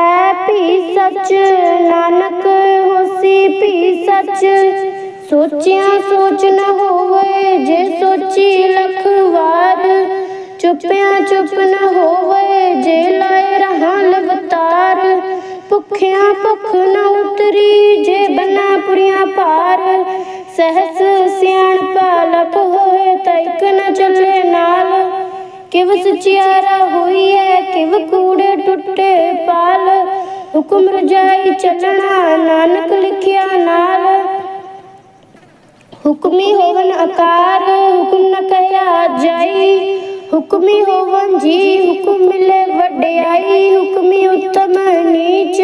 ਹੈ ਭੀ ਸੱਚ, ਨਾਨਕ ਹੋਸੀ ਭੀ ਸੱਚ। ਸੋਚਿਆ ਸੋਚ ਨ ਹੋਵੇ, ਜੇ ਸੋਚੀ ਲਖ ਵਾਰ। ਚੁੱਪਿਆ ਚੁੱਪ ਨ ਹੋਵੇ, ਜੇ ਲਾਏ ਰਹਾ ਲਵਤਾਰ ਭੁੱਖਿਆ ਭੁੱਖ ਨ ਉਤਰੀ, ਜੇ ਬਨਾ ਪੁਰੀਆਂ ਭਾਰ। ਸਹਸ ਸਿਆਣ ਪਾਲਕ ਹੋਏ ਤਾਂ ਨ ਚੱਲੇ ਨਾਲ। ਕਿਵ ਸਚਿਆਰਾ ਹੋਈ ਹੈ ਕਿਵ ਕੂੜੇ ਟੁੱਟੇ ਪਾਲ। ਹੁਕਮ ਰਜਾਈ ਚੱਲਣਾ, ਨਾਨਕ ਲਿਖਿਆ ਨਾਲ। ਹੁਕਮੀ ਹੋਵਨ ਆਕਾਰ ਹੁਕਮ ਨ ਕਹਿਆ ਜਾਈ। ਹੁਕਮੀ ਹੋਵਨ ਜੀ ਹੁਕਮ ਮਿਲੇ ਵਡਿਆਈ। ਹੁਕਮੀ ਉਤਮ ਨੀਚ,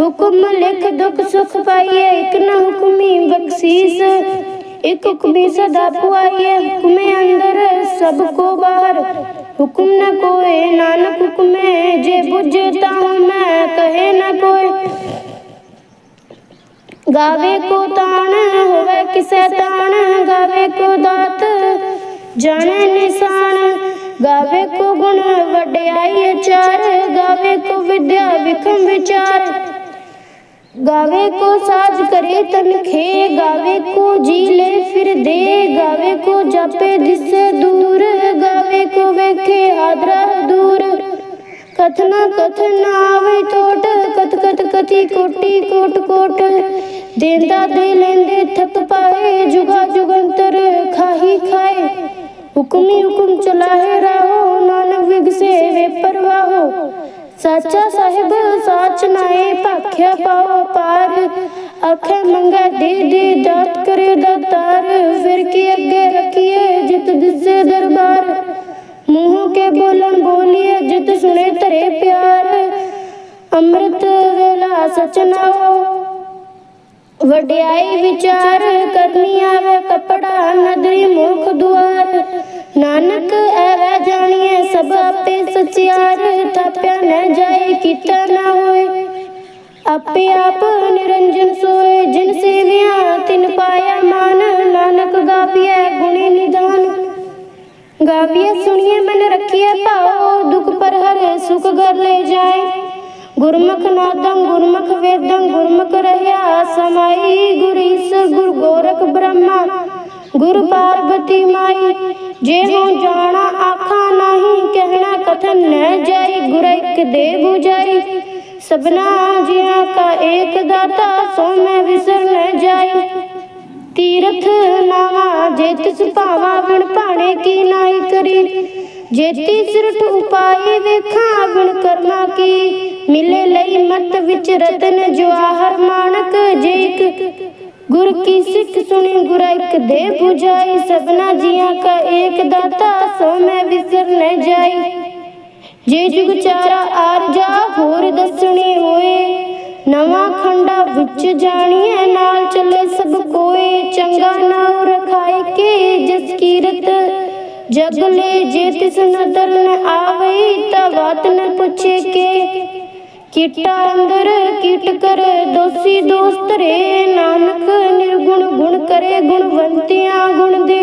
ਹੁਕਮ ਲਿਖ ਦੁਖ ਸੁਖ ਪਾਈਏ ਇਕ ਨ ਹੁਕਮੀ ਬਖਸ਼ੀਸ। ਇਕ ਹੁਕਮੀ ਸਦਾ ਪੁਆਈਏ ਹੁਕਮੇ ਅੰਦਰ ਸਭ ਕੋ ਬਾਹਰ। ਹੁਕਮ ਨ ਕੋਏ, ਨਾਨਕ ਹੁਕਮੇ, ਜੇ ਬੁਝਤਾ ਹੂੰ ਮੈਂ ਕਹੇ ਨ ਕੋਏ। ਗਾਵੇ ਕੋ ਤਾਣ, ਹੋਵੇ ਕਿਸੈ ਤਾਣ, ਗਾਵੇ ਕੋ ਦਾਤ, ਜਾਣੇ ਨਿਸ਼ਾਨ। ਗਾਵੇ ਕੋ ਗੁਣ, ਵਡਿਆਈ ਅਚਾਰ, ਗਾਵੇ ਕੋ ਵਿਦਿਆ ਵਿਖਮ ਵਿਚਾਰ ਗਾਵੇ ਕੋ ਸਾਜ ਕਰੇ ਤਨਖੇ ਗਾਵੇ ਕੋ ਜੀ ਲੈ ਫਿਰ ਦੇ, ਗਾਵੇ ਕੋ ਜਾਪੇ ਦਿਸੇ ਦੂਰ, ਗਾਵੇ ਕੋ ਵੇਖੇ ਹਾਦਰਾ ਦੂਰ। ਕਥਨਾ ਕਥਨ ਆਵੇ ਟੋਟ ਕਤ ਕਤ ਕਤੀ ਕੋਟੀ ਕੋਟ ਕੋਟ। ਦੇਂਦਾ ਦੇ ਲੈਂਦੇ ਥਕ ਪਾਏ, ਜੁਗਾ ਜੁਗੰਤਰ ਖਾਹੀ ਖਾਏ। ਹੁਕਮੀ ਹੁਕਮ ਚਲਾਏ ਰਹੋ, ਨਾਨਕ ਵਿਗਸੇ ਵੇ ਪਰਵਾਹੋ। ਸਾਚਾ ਸਾਹਿਬ, ਸਾਚ ਨਾਏ ਭਾਖਿਆ ਪਾਓ ਪਾਰ। ਆਖੇ ਮੰਗਾ ਦੇ ਦੇ ਦਾਤ ਕਰੇ ਦਾਤਾਰ ਫਿਰ ਕੀ ਅੱਗੇ ਰੱਖੀਏ ਜਿਤ ਦਿਸੇ ਦਰਬਾਰ। ਮੂੰਹ ਕੇ ਬੋਲਣ ਬੋਲੀਏ ਜਿਤ ਸੁਣੇ ਧਰੇ ਪਿਆਰ। ਅੰਮ੍ਰਿਤ ਵੇਲਾ ਸਚ ਨਾਓ ਵਡਿਆਈ ਵਿਚਾਰ ਕਰਨੀ ਆਵੇ ਕਪੜਾ ਨਦਰੀ ਮੁਖ ਦੁਆਰ। ਨਾਨਕ ਐਵੇਂ ਜਾਣੀਏ ਸਭ ਆਪੇ ਸਚਿਆਰ, ਥਾਪਿਆ ਨ ਜਾਏ, ਕੀਤਾ ਨਾ ਹੋਏ। ਆਪੇ ਆਪ ਨਿਰੰਜਨ ਸੋਏ, ਜਿਨ ਸੇਵਿਆ, ਤਿਨ ਪਾਇਆ ਮਾਨ। ਨਾਨਕ ਗਾਪੀਐ ਗੁਣੀ ਨਿਦਾਨ। ਗਾਵੀਏ ਸੁਣੀਏ ਮਨ ਰੱਖੀਏ ਭਾਉ, ਦੁਖ ਪਰ ਹਰੇ ਸੁਖ ਘਰ ਲੈ ਜਾਏ। ਗੁਰਮੁਖ ਨਾਦੰ, ਗੁਰਮੁਖ ਵੇਦੰ, ਗੁਰਮੁਖ ਰਹਿਆ, ਸਮਾਈ ਗੁਰੀਸ ਗੁਰ ਗੋਰਖ ਬ੍ਰਹਮਾ। ਗੁਰ ਪਾਰਬਤੀ ਮਾਈ ਜੇ ਹੋ ਜਾਣਾ ਆਖਾਂ ਨਹੀਂ, ਕਹਿਣਾ ਕਥਨ ਨ ਜਾਈ, ਗੁਰ ਇੱਕ ਦੇ 부ਜਾਈ ਸਭਨਾ ਜੀਆਂ ਕਾ ਏਕ ਦਾਤਾ, ਸੋ ਮੈਂ ਵਿਸਰ ਨ ਜਾਈ। ਤੀਰਥ ਨਾਵਾ, ਜੇ ਤਿਸ ਭਾਵਾ ਬਿਨ ਭਾਣੇ ਕੀ ਨਾਈ ਕਰੀ। ਜੇਤੀ ਸਿਰਠ ਉਪਾਈ ਵੇਖਾਂ, ਬਿਨ ਕਰਮਾ ਕੀ। ਮਿਲੇ ਲਈ ਮਤ ਵਿੱਚ ਰਤਨ ਜਵਾਹਰ ਮਾਨਕ, ਜੇ ਇਕ ਗੁਰ ਕੀ ਸਿੱਖ ਸੁਣੀ, ਗੁਰ ਇੱਕ ਦੇ 부ਜਾਈ ਸਭਨਾ ਜੀਆਂ ਕਾ ਏਕ ਦਾਤਾ, ਸੋ ਮੈਂ ਵਿਸਰ ਨ ਜਾਈ। ਜੇ ਜੁਗ ਚਾਰਾ ਆਰਜਾ ਹੋਰ ਦੱਸਣੀ ਹੋਏ। ਨਵਾਂ ਖੰਡਾ ਵਿੱਚ ਜਾਣੀਏ ਨਾਲ ਚੱਲੇ ਸਭ ਕੋਏ। ਚੰਗਾ ਨਾਉ ਰਖਾਈ ਕੇ ਜਿਸ ਕੀਰਤ, ਜਗ ਲੈ ਜੇ ਤਿਸ ਨਦਰ ਨ ਆਵੇ, ਤਾ ਬਾਤ ਨ ਪੁੱਛੇ ਕੇ। ਕੀਟਾ ਅੰਦਰ ਕੀਟ ਕਰੇ ਦੋਸੀ ਦੋਸਤ ਰੇ, ਨਾਨਕ ਨਿਰਗੁਣ ਗੁਣ ਕਰੇ ਗੁਣਵੰਤਿਆਂ ਗੁਣ ਦੇ।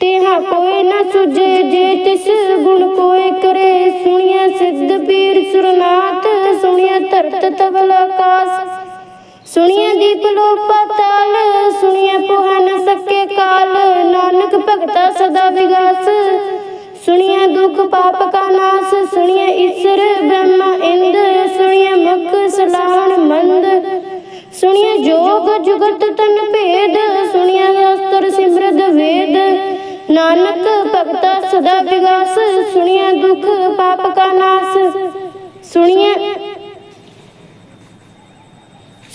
ਤੇਹਾ ਕੋਈ ਨ ਸੁਝੇ ਜੇ ਤਿਸ ਗੁਣ ਕੋਈ ਕਰੇ ਸੁਣਿਆ ਸਿੱਧ ਪੀਰ ਸੁਰਨਾਥ ਸੁਣਿਆ ਧਰਤ ਤਵਲ ਆਕਾਸ। ਸੁਣਿਆ ਦੀਪ ਲੋਕ ਪਾਤਾਲ ਸੁਣਿਆ ਪੋਹ ਨ ਸਕੇ ਕਾਲ, ਨਾਨਕ ਭਗਤਾ ਸਦਾ ਵਿਗਾਸ। ਸੁਣਿਆ ਦੁਖ ਪਾਪ ਕਾ ਨਾਸ ਸੁਣਿਆ ਈਸ਼ਰ ਬ੍ਰਹਮਾ ਮੁਖ ਮੰਦ। ਸੁਣਿਆ ਜੋਗ ਜੁਗਤ ਤਨ ਭੇਦ ਸੁਣਿਆ ਸ਼ਾਸਤਰ ਸਿਮਰਦ ਵੇਦ। ਨਾਨਕ ਭਗਤਾ ਸਦਾ ਵਿਗਾਸ ਸੁਣਿਆ ਦੁਖ ਪਾਪ ਕਾ ਨਾਸ। ਸੁਣਿਆ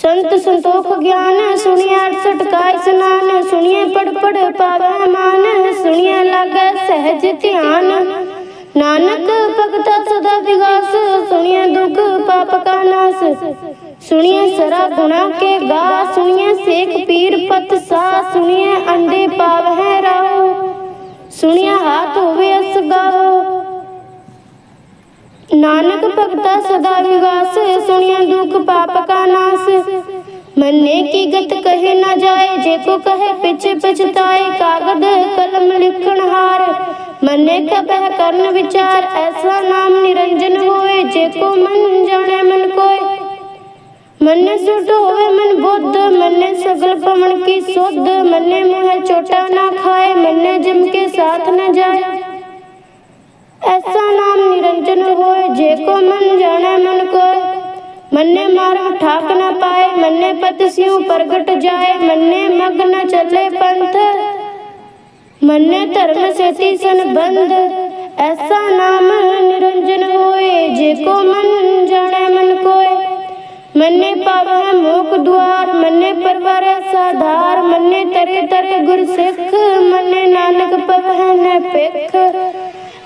ਸੰਤ ਸੰਤੋਖ ਗਿਆਨ ਸੁਣਿਆ 68 ਕਾ ਇਸਨਾਨ ਸੁਣਿਆ ਪੜ ਪੜ ਪਾਵੈ ਮਾਨ। ਸੁਣਿਆ ਲਾਗੈ ਸਹਿਜ ਧਿਆਨ। ਨਾਨਕ ਭਗਤਾ ਸਦਾ ਵਿਗਾਸ ਸੁਣਿਆ ਦੁਖ ਪਾਪ ਕਾ ਨਾਸ। ਸੁਣਿਆ ਸਰਾ ਗੁਣਾ ਕੇ ਗਾ ਸੁਣਿਆ ਸੇਖ ਪੀਰ ਪਤ ਸਾ ਸੁਣਿਆ ਅੰਡੇ ਪਾਵ ਹੈ ਰਾਉ ਸੁਣਿਆ ਹਾਥ ਹੋਵੇ ਅਸ ਗਾਉ ਨਾਨਕ ਭਗਤਾ ਸਦਾ ਵਿਗਾਸ ਸੁਣਿਆ ਦੁਖ ਪਾਪ ਕਾ ਨਾਸ। ਮੰਨੇ ਕੀ ਗਤ ਕਹੇ ਨਾ ਜਾਏ, ਜੇ ਕੋ ਕਹੇ ਪਿਛ ਪਛਤਾਏ ਕਾਗਦ ਕਲਮ ਲਿਖਣ ਹਾਰ। ਮਨੇ ਕਬਹ ਕਰਨ ਵਿਚਾਰ, ਐਸਾ ਨਾਮ ਨਿਰੰਜਨ ਹੋਏ, ਜੇ ਕੋ ਮਨ ਜਾਣੇ ਮਨ ਕੋਏ। ਮਨੇ ਸੁਟ ਹੋਵੇ ਮਨ ਬੁੱਧ, ਮਨੇ ਸਗਲ ਪਵਨ ਕੀ ਸੁਧ, ਮਨੇ ਮੋਹ ਚੋਟਾ ਨਾ ਖਾਏ, ਮਨੇ ਜਿਮ ਕੇ ਸਾਥ ਨਾ ਜਾਏ। ਐਸਾ ਨਾਮ ਨਿਰੰਜਨ ਹੋਏ, ਜੇ ਕੋ ਮਨ ਜਾਣੇ ਮਨ ਕੋਏ। ਮੰਨੇ ਮਾਰੂ ਠਾਕ ਨਾ ਪਾਏ, ਮੰਨੇ ਪਤ ਸਿਉ ਪ੍ਰਗਟ ਜਾਏ, ਮੰਨੇ ਮਗਨ ਚੱਲੇ ਪੰਥ। मन्ने धर्म सेती सन बंद ऐसा नाम निरंजन होए जेको मन जाने मन कोय मन्ने पावह मोक द्वार मन्ने परवर साधार मन्ने तरे तरे गुर सिख मन्ने नानक पवह न पिख।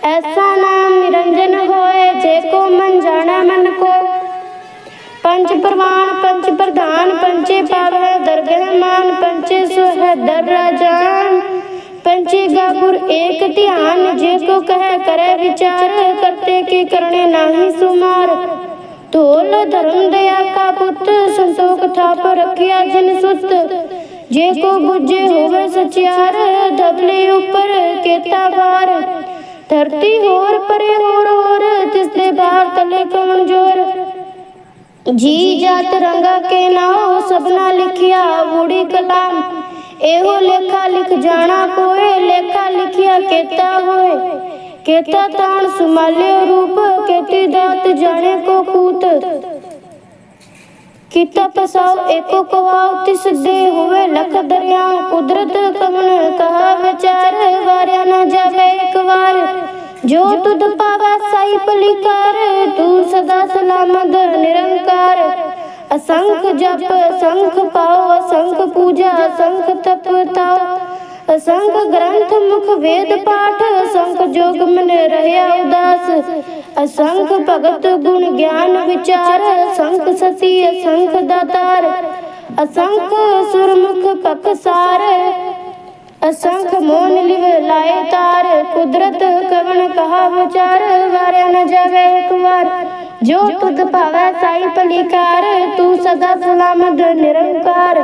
ऐसा नाम निरंजन होए जेको मन जाना मन को पंच प्रमाण, पंच प्रधान, पंचे पावह दरगह मान, पंचे सुह दर राजान। पंचे गागुर एक ध्यान जेको कह करे विचार करते के करने नाही सुमार ढोल धर्म दया का पुत संतोख थाप रखिया जिन सुत जे को बुझे होवे सचियार धबले ऊपर केता बार धरती होर परे होर होर तिसदे बाहर तले कमन जोर जी जात रंगा के नाव सबना लिखिया बूढ़ी कलाम ਇਹੋ ਲੇਖਾ ਲਿਖ ਜਾਣਾ ਕੋਏ, ਲੇਖਾ ਲਿਖਿਆ ਕੇਤਾ ਹੋਏ। ਕੇਤਾ ਤਾਣ ਸੁਮਾਲੇ ਰੂਪ, ਕੇਤੀ ਦਾਤ ਜਾਣੇ ਕੋ ਕੂਤ। ਕੀਤਾ ਪਸਾਉ ਏਕੋ ਕਵਾਉ, ਤਿਸ ਦੇ ਹੋਵੇ ਲਖ ਦਰਿਆ ਕੁਦਰਤ ਕਮਨ ਕਹਾ ਵਿਚਾਰ, ਵਾਰਿਆ ਨਾ ਜਾਵੇ ਇੱਕ ਵਾਰ। ਜੋ ਤੁਧ ਪਾਵੈ ਸਾਈ ਭਲੀ ਤੂੰ ਸਦਾ ਸਲਾਮਤ ਨਿਰੰਕਾਰ। ਅਸੰਖ ਜਪ, ਅਸੰਖ ਪਾਉ ਅਸੰਖ ਪੂਜਾ, ਅਸੰਖ ਤਪ ਤਾਉ ਅਸੰਖ ਗ੍ਰੰਥ ਮੁਖ ਵੇਦ ਪਾਠ, ਅਸੰਖ ਜੋਗ ਮਨ ਰਹਿਆ ਉਦਾਸ। ਅਸੰਖ ਭਗਤ ਗੁਣ ਗਿਆਨ ਵਿਚਾਰ, ਅਸੰਖ ਸਤੀ, ਅਸੰਖ ਦਾਤਾਰ। ਅਸੰਖ ਸੁਰਮੁਖ ਪਕਸਾਰ ਅਸੰਖ ਮੋਨ ਲਿਵ ਲਾਏ ਤਾਰ। ਕੁਦਰਤ ਕਵਣ ਕਹਾ ਵਿਚਾਰ, ਵਾਰਿਆ ਨ ਜਾਵੇ ਇੱਕ ਵਾਰ। ਜੋ ਤੁਧ ਭਾਵੈ ਸਾਈ ਪਲਿਕਾਰ ਤੂੰ ਸਦਾ ਸਲਾਮਤ ਨਿਰੰਕਾਰ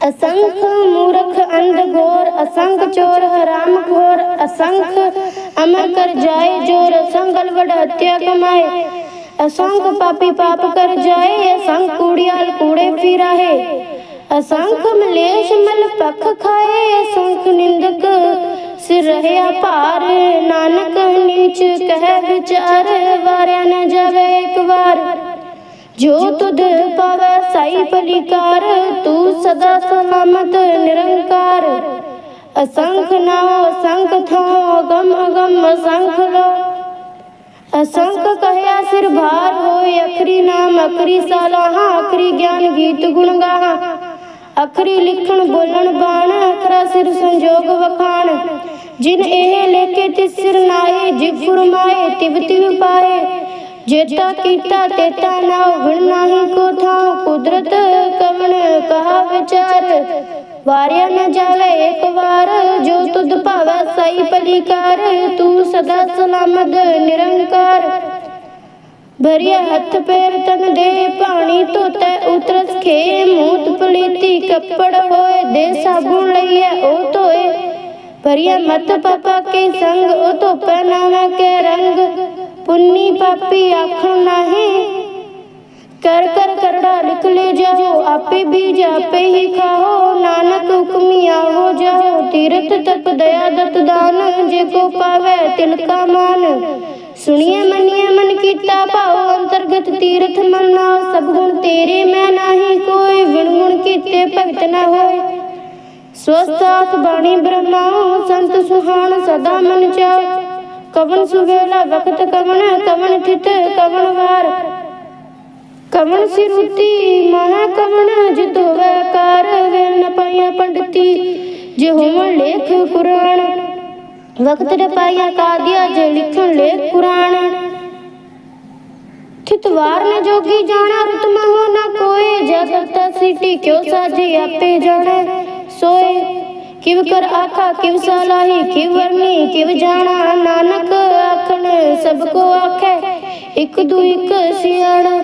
असंख मूर्ख अंध घोर असंख चोर हराम घोर असंख अमर कर जाए जोर असंख अलवड़ हत्या कमाए असंख पापी पाप कर जाए असंख कूड़ियाल कूड़े फिरा है असंख मलेश मल पख खाए असंख निंदक सिर रहया भार नानक नीच कह विचार वारिया न जावे ਪਿਆਰ ਜੋ ਤੁਧ ਪਵੈ ਸਾਈ ਪਲਿਕਾਰ ਤੂੰ ਸਦਾ ਸਲਾਮਤ, ਨਿਰੰਕਾਰ। ਅਸੰਖ ਨਾਉ ਅਸੰਖ ਥਾਉ ਅਗਮ ਅਗਮ ਅਸੰਖ ਲੋ। ਅਸੰਖ ਕਹਿਆ ਸਿਰ ਭਾਰ ਹੋਏ, ਅਖਰੀ ਨਾਮ, ਅਖਰੀ ਸਲਾਹਾ, ਅਖਰੀ ਗਿਆਨ ਗੀਤ ਗੁਣ ਗਾ ਅਖਰੀ ਲਿਖਣ, ਬੋਲਣ, ਬਾਣ, ਅਖਰਾ ਸਿਰ ਸੰਜੋਗ ਵਖਾਣ। ਜਿਨ ਇਹ ਲੇਖੇ ਤਿਸ ਸਿਰ ਨਾਏ ਜਿ ਫੁਰਮਾਏ, ਤਿਵ ਤਿਵ ਪਾਏ। જેતા કીતા તેતા ના ગુણ નાહી કો થાઉ કુદરત કવણ કહા વિચાર ਵਾਰਿਆ ਨਾ ਜਾਵੇ ਇੱਕ ਵਾਰ, ਜੋ ਤੁਧ ਭਾਵੈ ਸਾਈ ਪਲਿਕਾਰ, ਤੂੰ ਸਦਾ ਸਲਾਮਤ ਨਿਰੰਕਾਰ। ਭਰਿਆ ਹੱਥ ਪੈਰ ਤਨ ਦੇ ਪਾਣੀ ਧੋਤੇ, ਉਤਰਸ ਖੇ ਮੂਤ ਪਲੀਤੀ, ਕੱਪੜ ਹੋਏ ਦੇ ਸਾਬੂਣ ਲਈਏ ਉਹ ਧੋਏ। ਭਰਿਆ ਮਤ ਪਾਪਾ ਕੇ ਸੰਗ, ਉਹ ਧੋਪੈ ਨਾਵੇਂ ਕੇ ਰੰਗ। ਪੁੰਨੀ ਪਾਪੀ ਆਖਣ ਨਾਹੀ। ਕਰ ਕਰ, ਕਰੜਾ ਨਿਕਲੇ ਜਾਓ, ਆਪੇ ਬੀਜ ਆਪੇ ਹੀ ਖਾਓ। ਨਾਨਕ ਹੁਕਮੀ ਆਵੋ ਜਾਓ ਤੀਰਤ ਤਪ ਦਇਆ ਦਤ ਦਾਨ, ਜੇ ਕੋ ਪਾਵੇ ਤਿਲਕਾ ਮਾਨ। ਸੁਣੀਏ, ਮੰਨੀਏ, ਮਨ ਕੀਤਾ ਭਾਉ, ਅੰਤਰਗਤ ਤੀਰਥ ਮੰਨਾ। ਸਭ ਗੁਣ ਤੇਰੇ, ਮੈਂ ਨਾਹੀ ਕੋਈ ਵਿਣਗੁਣ ਕੀਤੇ ਭਗਤ ਨਾ ਹੋਏ। ਸਵਸਤ ਬਾਣੀ ਬ੍ਰਹਮਾ, ਸੰਤ ਸੁਹਾਣ, ਸਦਾ ਮਨ ਚਾਓ कवन सुगेला वक्त कवन कवन थित कवन वार कवन सिरुति महा कवन जित होवे कार वे न पाया पंडिति जे होवन लेख कुरान वक्त न पाया कादिया जे लिखन लेख कुरान थितवार न जोगी जाना रुत महो न कोई जा करता सीटी क्यों साजे आपे जाने सोए ਕਿਵ ਕਰ ਆਖਾ, ਕਿਵ ਸਲਾਹੀ, ਕਿਵ ਵਰਨੀ, ਕਿਵ ਜਾਣਾ, ਨਾਨਕ ਆਖਣ, ਸਭ ਕੋ ਆਖੈ, ਇਕ ਦੂ ਇਕ ਸਿਆਣਾ।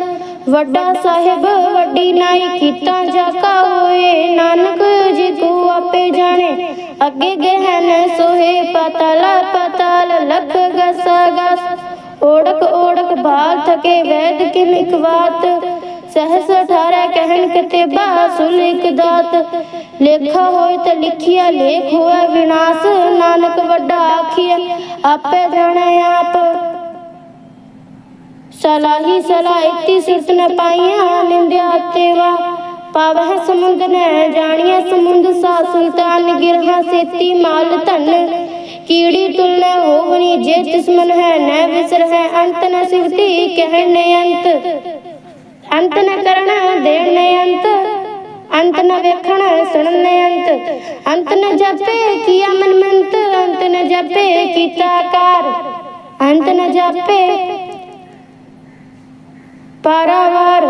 ਵੱਡਾ ਸਾਹਿਬ, ਵੱਡੀ ਨਾਈ, ਕੀਤਾ ਜਾਕਾ ਹੋਏ, ਨਾਨਕ ਜੀ ਕੋ ਆਪੇ ਜਾਣੇ। ਅੱਗੇ ਗਹਿਨ ਸੋਹੇ, ਪਤਲ ਪਤਲ, ਲਖ ਗਸ ਗਸ। ਓੜਕ ਓੜਕ ਬਾਲ ਥਕੇ, ਵੈਦ ਕਿਨ ਇਕ ਬਾਤ ਸਹਸ ਅਠਾਰੈ ਕਹਿਣ ਕਿਤੇ ਬਾਸੁਲ ਇਕ ਦਾਤ। ਲੇਖਾ ਹੋਏ ਤਾਂ ਲਿਖਿਆ, ਲੇਖ ਹੋਏ ਵਿਨਾਸ਼। ਨਾਨਕ ਵੱਡਾ ਆਖੀਐ, ਆਪੇ ਜਾਣੇ ਆਪ। ਸਲਾਹੀ ਸਲਾਇਤੀ ਸੁਰਤ ਨ ਪਾਈਆਂ ਨਿੰਦਿਆ ਤੇਵਾ। ਪਾਵਹਿ ਸਮੁੰਦ ਨ ਜਾਣੀਐ, ਸਮੁੰਦ ਸਾ ਸੁਲਤਾਨ ਗਿਰਹਾ ਸੇਤੀ ਮਾਲ ਧਨ। ਕੀੜੀ ਤੁਲੈ ਨ ਹੋਵਨੀ, ਜੇ ਤਿਸਮਨ ਹੈ, ਨ ਵਿਸਰ ਹੈ ਅੰਤ ਨ ਸਿਵਤੀ ਕਹਿਣ ਅੰਤ ਅੰਤ ਨ ਕਰਣ ਦੇਣ ਨ ਅੰਤ ਅੰਤ ਨ ਵੇਖਣ ਸੁਣਨ ਨ ਅੰਤ। ਅੰਤ ਨ ਜਾਪੇ ਕੀਆ ਮਨ ਮੰਤ, ਅੰਤ ਨ ਜਾਪੇ ਕੀਤਾ ਆਕਾਰ। ਅੰਤ ਨ ਜਾਪੇ ਪਾਰਾਵਾਰ।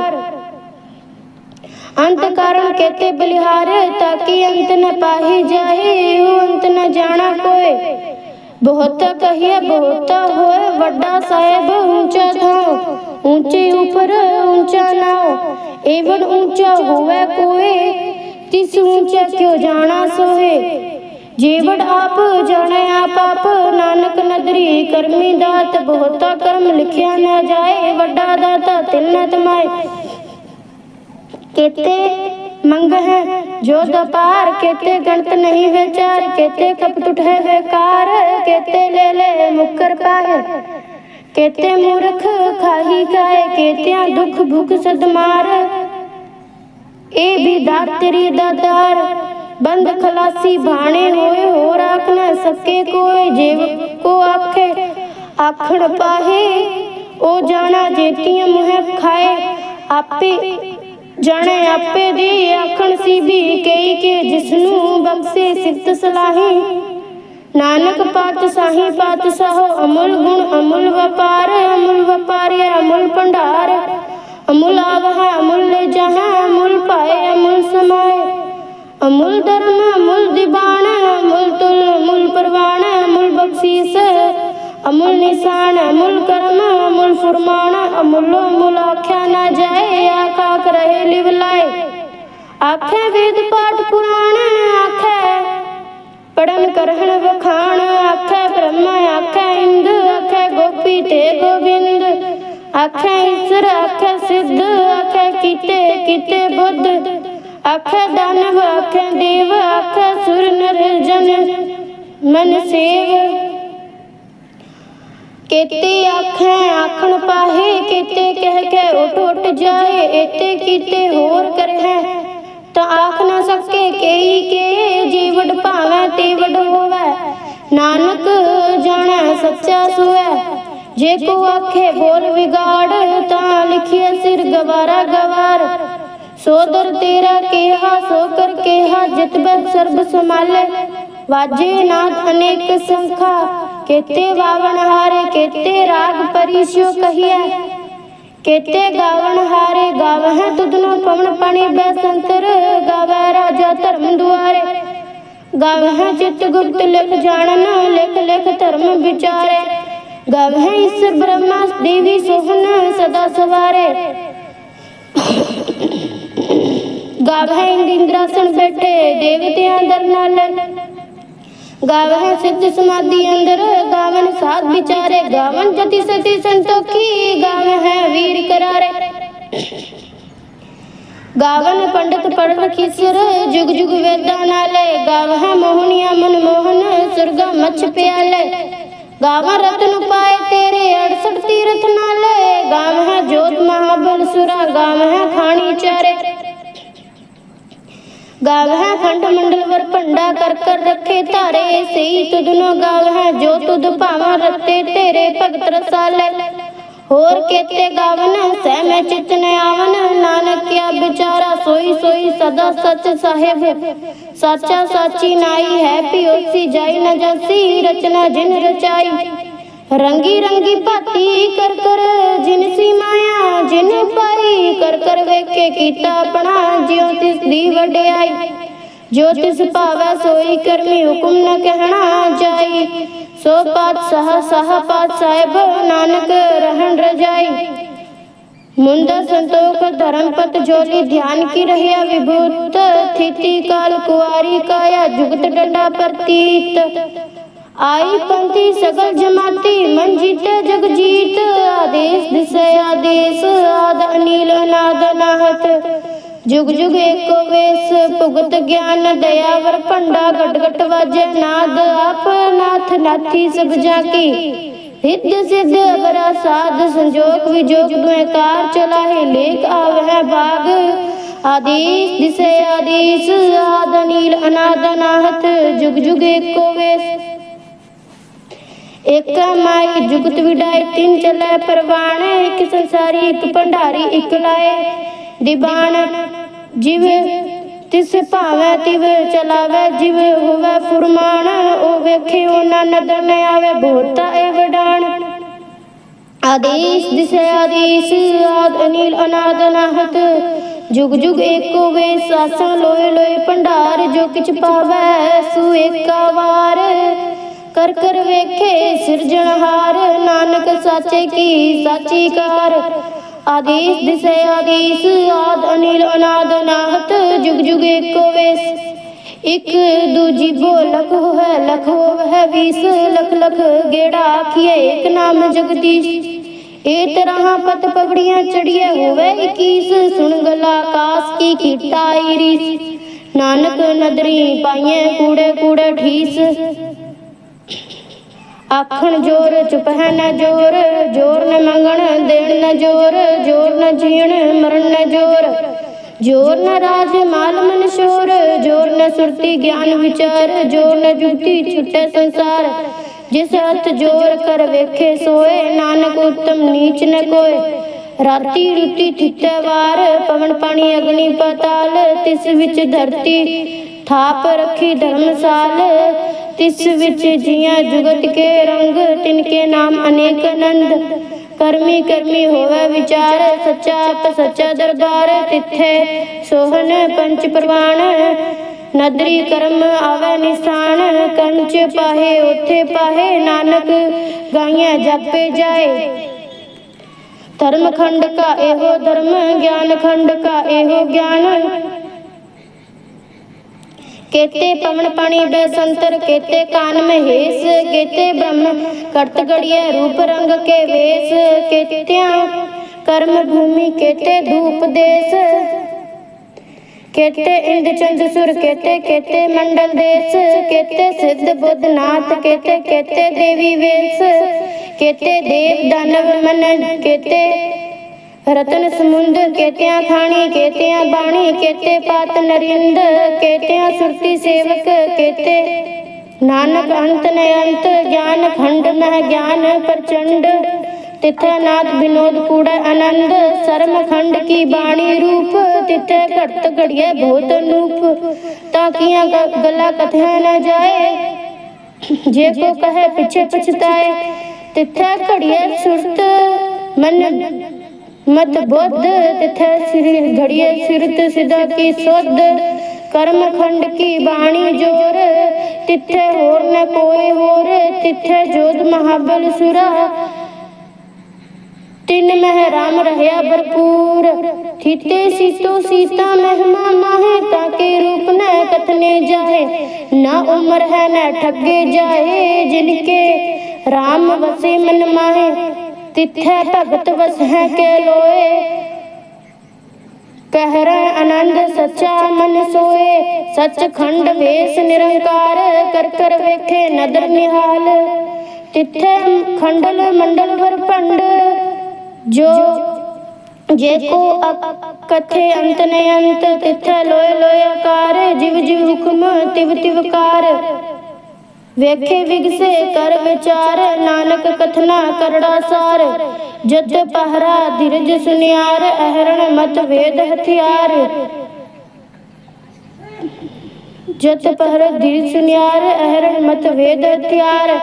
ਅੰਤ ਕਾਰਨ ਕਹਤੇ ਬਲਿਹਾਰ ਤਾਕੀ ਅੰਤ ਨ ਪਾਹੀ ਜਾਏ ਅੰਤ ਨ ਜਾਣਾ ਕੋਏ ਬਹੁਤ ਕਹੀਏ, ਬਹੁਤ ਹੋਏ, ਵੱਡਾ ਸਾਹਿਬ ਉੱਚਾ ਥਾਂ ਉੱਚੇ ਉਪਰ ਉੱਚਾ ਨਾਉ, ਏਵਨ ਉੱਚਾ ਹੋਵੇ ਕੋਏ ਤਿਸ ਉੱਚਾ ਕਿਉ ਜਾਣਾ ਸੋਏ ਜੀਵੜ ਆਪ ਜਾਣੇ ਆਪ ਆਪ, ਨਾਨਕ ਨਦਰੀ ਕਰਮੀ ਦਾਤ, ਬਹੁਤਾ ਕਰਮ ਲਿਖਿਆ ਨਾ ਜਾਏ, ਵੱਡਾ ਦਾਤਾ ਤਿਲ ਨ ਤਮਾਏ ਮੰਗ ਹੈ ਜੋ ਦਪਾਰ ਕੇਤੇ ਗਣਤ ਨਹੀਂ ਵਿਚਾਰ ਕੇਤੇ ਕਪਟ ਉਠੇ ਵੇਕਾਰ ਕੇਤੇ ਲੈ ਲੈ ਮੁਕਰ ਪਾਹੇ। ਕੇਤੇ ਮੂਰਖ ਖਾਹੀ ਗਾਏ ਕੇਤਿਆਂ ਦੁੱਖ ਭੁਖ ਸਦਮਾਰ ਇਹ ਵੀ ਦਾਤ ਤੇਰੀ ਦਾਤਾਰ ਬੰਦ ਖਲਾਸੀ ਭਾਣੇ ਹੋਏ ਹੋ ਰਾਖ ਨਾ ਸਕੇ ਕੋਈ ਜੀਵ ਕੋ ਆਖੇ, ਆਖਣ ਪਾਹੇ, ਉਹ ਜਾਣਾ ਜੇਤੀਆਂ ਮੁਹੇ ਖਾਏ, ਆਪੇ ਜਾਣੇ ਆਪੇ ਦੀ ਆਖਣ ਸੀ ਵੀ ਕਈ ਕੇ ਜਿਸ ਨੂੰ ਬਖਸ਼ੇ ਸਿਫਤ ਸਲਾਹੀ। ਨਾਨਕ ਪਾਤਸ਼ਾਹੀ ਪਾਤਸ਼ਾਹੋ ਅਮੁੱਲ ਗੁਣ ਅਮੁੱਲ ਵਪਾਰ, ਅਮੁੱਲ ਵਪਾਰੀ ਅਮੁੱਲ ਭੰਡਾਰ। ਅਮੁੱਲ ਆਵਹ, ਅਮੁੱਲ ਜਹਾਂ, ਅਮੁੱਲ ਪਾਏ, ਅਮੁੱਲ ਸਮਾਏ। ਅਮੁੱਲ ਧਰਮ, ਅਮੁੱਲ ਦੀਵਾਨ ਅਮੁੱਲ ਤੁਲ, ਅਮੁੱਲ ਪਰਵਾਨ ਅਮੁੱਲ ਨਿਸ਼ਾਨ, ਅਮੁੱਲ ਕਰਮ, ਅਮੁੱਲ ਫਰਮਾਨ, ਅਮੁੱਲ ਅਮੁੱਲ ਆਖਿਆ ਨਾ ਜਾਏ ਆਖਾਕ ਰਹੇ ਲਿਵ ਲਾਏ। ਆਖੇ ਵੇਦ ਪਾਠ ਪੁਰਾਣ ਆਖੇ ਪੜਨ ਕਰਹਣ ਵਖਾਣ, ਆਖੇ ਬ੍ਰਹਮ, ਆਖੇ ਇੰਦ, ਆਖੇ ਗੋਪੀ ਤੇ ਗੋਬਿੰਦ। ਆਖੇ ਈਸ਼ਰ, ਆਖੇ ਸਿੱਧ, ਆਖੇ ਕੀਤੇ ਕੀਤੇ ਬੁੱਧ। ਆਖੇ ਦਾਨਵ, ਆਖੇ ਦੇਵ, ਆਖੇ ਸੁਰ ਨਰ ਜਨ ਮਨ ਸੇਵ। ਕਿਤੇ ਆਖੇ ਆਖਣ ਪਾਹੇ, ਕਿਤੇ ਕਹਿ ਕੇ ਉਠ ਉਠ ਜਾਏ ਇਤੇ ਕਿਤੇ ਹੋਰ ਕਰਹਿ। ਤਾਂ ਆਖ ਨਾ ਸਕੇ ਕਈ ਕੇ ਜੀਵੜ ਭਾਵੇਂ ਤੀਵੜ ਹੋਵੇ। ਨਾਨਕ ਜਾਣੈ ਸੱਚਾ ਸੁਐ ਜੇ ਕੋ ਆਖੇ ਬੋਲ ਵਿਗਾੜ, ਤਾਂ ਲਿਖਿਆ ਸਿਰ ਗਵਾਰਾ ਗਵਾਰ। ਸੋਦਰ ਤੇਰਾ ਕਿਹਾ, ਸੋ ਕਰ ਕਿਹਾ, ਜਿਤ ਬੈ ਸਰਬ ਸਮਾਲੇ ਵਾਜੇ ਨਾਥ ਅਨੇਕ ਸੰਖਾ। ਕੇਤੇ ਵਾਵਣ ਹਾਰੇ ਕੇਤੇ ਰਾਗ ਪਰਿਸ਼ਿਓ ਕਹੀਐ ਕੇਤੇ ਗਾਵਣ ਹਾਰੇ ਗਾਵਹਿ ਤੁਧਨੋ ਪਵਨ ਪਣੀ ਬੈਸੰਤਰ ਗਾਵੈ ਰਾਜਾ ਧਰਮ ਦੁਆਰੇ ਗਾਵਹਿ ਚਿਤ ਗੁਪਤ ਲਿਖ ਜਾਣਨ ਲਿਖ ਲਿਖ ਧਰਮ ਵਿਚਾਰੇ ਗਾਵਹਿ ਈਸ਼ਰ ਬ੍ਰਹਮਾ ਦੇਵੀ ਸੋਹਣ ਸਦਾ ਸਵਾਰੇ ਗਾਵਹਿ ਇੰਦਰਾਸਣ ਬੈਠੇ ਦੇਵਤਿਆਂ ਦਰ ਨਾਲ ਗਾਵਨ ਸਿੱਧ ਸਮਾਧੀ ਅੰਦਰ ਗਾਵਨ ਸਾਧ ਵਿਚਾਰੇ ਗਾਵਨ ਜਤੀ ਸਤੀ ਸੰਤੋਖੀ ਗਾਵਨ ਹੈ ਵੀਰ ਕਰਾਰੇ। ਗਾਵਨ ਪੰਡਤ ਪੜਨ ਖਿਸਰ, ਜੁਗ ਜੁਗ ਵੇਦਾਂ ਨਾਲੇ। ਗਾਵਹ ਮੋਹਨੀਆ ਮਨ ਮੋਹਨ, ਸੁਰਗਾ ਮਛ ਪਿਆਲੇ। ਗਾਵਾ ਰਤਨ ਪਾਏ ਤੇਰੇ 68 ਤੀਰਥ ਨਾਲੇ। ਗਾਵਹ ਜੋਤ ਮਹਾਬਲ ਸੁਰਾ, ਗਾਵਹ ਖਾਣੀ ਚਾਰੇ। ਗਾਵਹਿ ਖੰਡ ਮੰਡਲ ਵਰ ਭੰਡਾ ਕਰ ਕਰ ਰੱਖੇ ਧਾਰੇ ਸਈ ਤੁਧਨੋ ਗਾਵਹਿ ਜੋ ਤੁਧ ਭਾਵਾਂ ਰਤੇ ਤੇਰੇ ਭਗਤ ਰਸਾਲੇ। ਹੋਰ ਕੇਤੇ ਗਾਵਨ, ਸਹਿ ਮੈਂ ਚਿਤ ਨ ਆਵਨ, ਨਾਨਕ ਕਿਆ ਵਿਚਾਰਾ ਸੋਈ ਸੋਈ ਸਦਾ ਸਚ ਸਾਹਿਬ। ਸਾਚਾ ਸਾਚੀ ਨਾਈ ਹੈ ਪਿਓ ਸੀ ਜਾਈ ਨ ਜਸੀ ਰਚਨਾ ਜਿਨ ਰਚਾਈ। ਰੰਗੀ ਰੰਗੀ ਭਾਤੀ ਕਰ ਕਰ ਜਿਨ ਮਾਇਆ ਜਿਨ ਪਾਈ ਕਰ ਕਰ ਵੇਖੇ ਕੀਤਾ ਆਪਣਾ, ਜਿਉ ਤਿਸ ਦੀ ਵਡਿਆਈ। ਜੋ ਤਿਸ ਭਾਵੈ ਸੋਈ ਕਰਮੀ ਹੁਕਮ ਨ ਕਹਿਣਾ ਜਾਈ ਸੋ ਪਾਤਸ਼ਾਹ, ਸਾਹ ਪਾਤ ਸਾਹਿਬ ਨਾਨਕ ਰਹਿਣ ਰਜਾਈ। ਮੁੰਦਾ ਸੰਤੋਖ, ਧਰਮਪਤ ਜੋਲੀ ਧਿਆਨ ਕੀ ਰਹਿਆ ਵਿਭੂਤ, ਥਿਤੀ ਕਾਲ ਕੁਆਰੀ ਕਾਇਆ, ਜੁਗਤ ਡੰਡਾ ਪ੍ਰਤੀਤ। ਆਈ ਪੰਥੀ ਸਗਲ ਜਮਾਤੀ, ਮਨ ਜੀਤੇ ਜਗ ਜੀਤ, ਆਦੇਸ਼ ਦਿਸੇ ਆਦੇਸ਼, ਆਦ ਅਨੀਲ ਅਨਾਦ ਨਾਹਤ। ਜੁਗ ਜੁਗ ਏਕੋ ਵੇਸ, ਭੁਗਤ ਗਿਆਨ ਦਇਆਵਰ, ਭੰਡਾ ਗਟ ਗਟ ਵਾਜੇ ਨਾਦ, ਆਪ ਨਾਥ ਨਾਥੀ ਸਭ ਜਾ ਕੀ ਹਿੱਦ ਸਿੱਧ ਅਗਰਾ ਸਾਧ, ਸੰਜੋਗ ਵਿਜੋਗ ਦੁਇ ਕਾਰ ਚਲਾਹੇ, ਲੇਖ ਆਵਹਿ ਬਾਗ। ਆਦੀਸ ਦਿਸੇ ਆਦੀਸ, ਆਦ ਅਨੀਲ ਅਨਾਦ ਨਾਹਤ। ਜੁਗ ਜੁਗ ਏਕੋ ਇੱਕ ਮਾਈ ਜੁਗਤ ਵਿਡਾਈ ਤਿੰਨ ਚੱਲੇ ਪਰਵਾਣ, ਇੱਕ ਸੰਸਾਰੀ, ਇੱਕ ਭੰਡਾਰੀ, ਇੱਕ ਲਾਏ। ਦੀਵਾਨ ਜਿਵ ਤਿਸ ਭਾਵੇਂ, ਤਿਵ ਚਲਾਵੇ, ਜਿਵ ਹੋਵੇ ਫੁਰਮਾਨ, ਉਹ ਵੇਖੇ ਉਹਨਾਂ ਨਦਰ ਨ ਆਵੇ ਬੋਤਾ ਇਹ ਵਡਾਣ ਆਦੇਸ਼, ਦਿਸੇ ਆਦੇਸ਼, ਆਦ ਅਨੀਲ, ਅਨਾਦ, ਅਨਾਹਤ। ਜੁਗ ਜੁਗ ਏਕੋ ਵੇ, ਸਾਸਾਂ ਲੋਏ ਲੋਏ, ਭੰਡਾਰ, ਜੋ ਕਿਛ ਪਾਵੈ, ਸੂ ਏਕਾ ਵਾਰ। ਕਰ ਕਰ ਵੇਖੇ ਸਿਰਜਣਹਾਰ ਨਾਨਕ ਸਾਚੇ ਕੀ ਸਾਚੀ ਕਾਰ। ਆਦੇਸ਼ ਦਿਸੇ, ਆਦੇਸ਼ ਆਦ ਅਨੀਲ ਅਨਾਦ ਅਨਾਹਤ ਜੁਗ ਜੁਗ ਏਕੋ ਵੇਸ। ਇੱਕ ਦੂਜੀ ਬੋ ਲਖ ਹੈ ਲਖ ਹੈ ਵੀਸ। ਲਖ ਲਖ ਗੇੜਾ ਆਖੀਏ ਇੱਕ ਨਾਮ ਜਗਦੀਸ਼। ਇਹ ਤਰ੍ਹਾਂ ਪਤ ਪਗੜੀਆਂ ਚੜੀਏ ਹੋਵੇ ਇਕੀਸ। ਸੁਣ ਗਲਾ ਆਕਾਸ ਕੀ ਕੀਟਾਈ ਰੀਸ ਨਾਨਕ ਨਦਰੀ ਪਾਈਏ ਕੂੜੇ ਕੂੜੇ ਠੀਸ। ਆਖਣ ਜੋਰ, ਚੁਪ ਹੈ ਨਾ ਜੋਰ ਜੋਰ ਨ ਮੰਗਣ, ਦੇਣ ਨ ਜੋਰ ਜੋਰ ਨ ਜੀਣ, ਮਰਨ ਨ ਜੋਰ। ਜੋਰ ਨ ਰਾਜ, ਮਾਲ ਮਨ ਜੋਰ ਨ ਸੁਰਤੀ ਗਿਆਨ ਵਿਚਾਰ, ਜੋਰ ਨ ਜੁਗਤੀ ਛੁਟੇ ਸੰਸਾਰ। ਜਿਸ ਹੱਥ ਜੋਰ ਕਰ ਵੇਖੇ ਸੋਏ, ਨਾਨਕ ਉਤਮ ਨੀਚ ਨ ਕੋਏ। ਰਾਤੀ ਰੁੱਤੀ ਥਿੱਤੇ ਵਾਰ, ਪਵਨ ਪਾਣੀ ਅਗਨੀ ਪਤਾਲ, ਤਿਸ ਵਿੱਚ ਧਰਤੀ ਥਾਪ ਰੱਖੀ ਧਰਮਸਾਲ। ਤਿਸ ਵਿੱਚ ਜੀਆਂ ਜੁਗਤ ਕੇ ਰੰਗ ਤਿਨਕੇ ਨਾਮ ਅਨੇਕ ਆਨੰਦ। ਕਰਮੀ ਕਰਮੀ ਹੋਵੇ ਵਿਚਾਰ, ਸੱਚਾ ਆਪ ਸੱਚਾ ਦਰਬਾਰ। ਤਿੱਥੇ ਸੋਹਣ ਪੰਚ ਪ੍ਰਵਾਨ, ਨਦਰੀ ਕਰਮ ਆਵੇ ਨਿਸ਼ਾਨ। ਕੰਚ ਪਾਹੇ ਉਥੇ ਪਾਹੇ ਨਾਨਕ ਗਾਇਆ ਜਾਪੇ ਜਾਏ। ਧਰਮ ਖੰਡ ਕਾ ਇਹੋ ਧਰਮ, ਗਿਆਨ ਖੰਡ ਕਾ ਇਹੋ ਗਿਆਨ। केते पवन पानी बेसंतर केते कान में हेस केते ब्रह्म करत रूप रंग के वेश, केत्या कर्म भूमि, केते धूप देश, केते इंद चंद सुर, केते केते मंडल देश, केते सिद्ध बुद्ध नाथ, केते केते देवी वेश, केते देव दानव मन, केते ਰਤਨ ਸਮੁੰਦ ਕੇਤਿਆਂ ਖਾਣੀ ਕੇਤਿਆਂ, ਬਾਣੀ ਕੇਤੇ, ਪਾਤ ਨਰਿੰਦ ਕੇਤਿਆਂ, ਸੁਰਤੀ ਸੇਵਕ ਕੇਤੇ। ਨਾਨਕ ਅੰਤ ਨ ਅੰਤ, ਗਿਆਨ ਖੰਡ ਮਹਿ ਗਿਆਨ ਪ੍ਰਚੰਡ। ਤਿਥੈ ਨਾਥ ਬਿਨੋਦ ਕੂੜਾ ਆਨੰਦ, ਸਰਮ ਖੰਡ ਕੀ ਬਾਣੀ ਰੂਪ। ਤਿਥੈ ਘੜਤ ਘੜੀਏ ਬਹੁਤ ਅਨੂਪ ਤਾਕੀਆਂ ਗੱਲਾਂ ਕਥਿਆ ਨ ਜਾਏ। ਜੇ ਕੋ ਕਹੇ ਪਿਛੇ ਪਛਤਾਏ, ਤਿਥੈ ਘੜੀਏ ਸੁਰਤ, ਮਨ ਮਤ ਬੁੱਧ ਤਿਥੈ ਸ੍ਰੀ ਘੜੀਏ ਸਿਰਤ ਸਿਦਾ ਕੀ ਸੁਧ ਕਰਮ ਖੰਡ ਕੀ ਬਾਣੀ ਜੋਰ ਤਿਥੈ ਹੋਰ ਨ ਕੋਈ ਹੋਰ ਤਿਥੈ ਜੋਧ ਮਹਾਬਲ ਸੁਰਾ ਤਿਨ ਮਹਿ ਰਾਮ ਰਹਿਆ ਭਰਪੂਰ ਥੀਤੇ ਸੀਤੋ ਸੀਤਾ ਮਹਿਮਾ ਮਾਹੇ ਤਾਕੇ ਰੂਪ ਨ ਕਥਨੇ ਜਾਏ ਨਾ ਉਮਰ ਹੈ ਨ ਠੱਗੇ ਜਾਏ ਜਿਨਕੇ ਰਾਮ ਵਸੇ ਮਨ ਮਾਹੇ ਤਿੱਥੈ ਭਗਤ ਵਸਹਿ ਕੇ ਲੋਏ। ਕਹਿਰਾ ਆਨੰਦ ਸੱਚਾ ਮਨ ਸੋਏ। ਸੱਚ ਵੇਸ ਨਿਰੰਕਾਰ ਕਰ ਕਰ ਵੇਖੇ ਨਦਰ ਨਿਹਾਲ। ਤਿੱਥੈ ਖੰਡਲ ਮੰਡਲ ਵਰ ਜੋ ਜੇ ਕੋ ਕਥੇ ਅੰਤ ਨ ਅੰਤ, ਤਿੱਥੈ ਲੋਏ ਲੋਏ ਆਕਾਰ। ਜਿਵ ਜਿਵ ਹੁਕਮ ਤਿਵ ਤਿਵ ਕਾਰ। ਵੇਖੇ ਵਿਗਸੇ ਕਰ ਵਿਚਾਰ, ਨਾਨਕ ਕਥਨਾ ਕਰੜਾ ਸਾਰ। ਜਤ ਪਹਰਾ ਧੀਰਜ ਸੁਨਿਆਰ, ਅਹਰਣ ਮਤ ਵੇਦ ਹਥਿਆਰ। ਜਤ ਪਹਿਰ ਦੀ ਸੁਨਿਆਰ ਅਹਰਨ ਮਤ ਵੇਦ ਹਥਿਆਰ।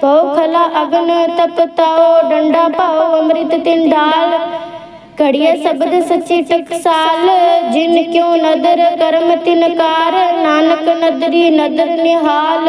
ਪਉ ਖਲਾ ਅਗਨ ਤਪਤਾਓ ਡੰਡਾ ਪਾਓ ਅੰਮ੍ਰਿਤ ਤਿਨ ਡਾਲ। ਘੜੀਏ ਸ਼ਬਦ ਸੱਚੀ ਟਕਸਾਲ ਜਿਨ ਕਿਉ ਨਦਰ ਕਰਮ ਤਿਨਕਾਰ ਨਾਨਕ ਨਦਰੀ ਨਦਰ ਨਿਹਾਲ।